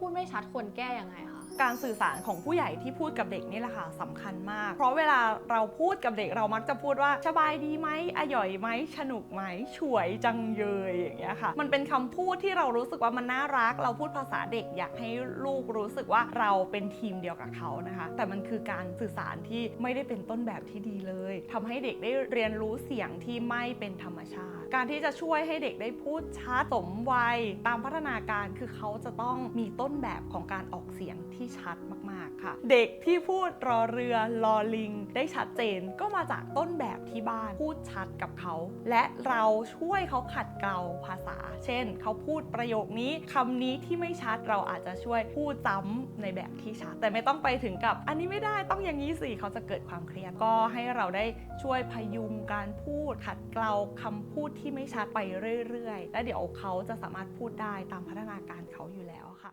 พูดไม่ชัดควรแก้ยังไงคะ การสื่อสารของผู้ใหญ่ที่พูดกับเด็กนี่แหละค่ะสำคัญมาก เพราะเวลาเราพูดกับเด็กเรามักจะพูดว่าสบายดีไหมอร่อยไหมสนุกไหมช่วยจังเยยอย่างเงี้ยค่ะ มันเป็นคำพูดที่เรารู้สึกว่ามันน่ารัก เราพูดภาษาเด็กอยากให้ลูกรู้สึกว่าเราเป็นทีมเดียวกับเขานะคะ แต่มันคือการสื่อสารที่ไม่ได้เป็นต้นแบบที่ดีเลยทำให้เด็กได้เรียนรู้เสียงที่ไม่เป็นธรรมชาติ การที่จะช่วยให้เด็กได้พูดชัดสมวัยตามพัฒนาการคือเขาจะต้องมีต้นแบบของการออกเสียงที่ชัดมากๆค่ะ เด็กที่พูดรอเรือรอลิง ได้ชัดเจนก็มาจากต้นแบบที่บ้านพูดชัดกับเขา และเราช่วยเขาขัดเกลาภาษา เช่น เขาพูดประโยคนี้คำนี้ที่ไม่ชัดเราอาจจะช่วยพูดซ้ำในแบบที่ชัด แต่ไม่ต้องไปถึงกับ อันนี้ไม่ได้ต้องอย่างนี้สิเขาจะเกิดความเครียดก็ให้เราได้ช่วยพยุงการพูดขัดเกลาคำพูดที่ไม่ชัดไปเรื่อยๆ และเดี๋ยวเขาจะสามารถพูดได้ตามพัฒนาการเขาอยู่แล้วค่ะ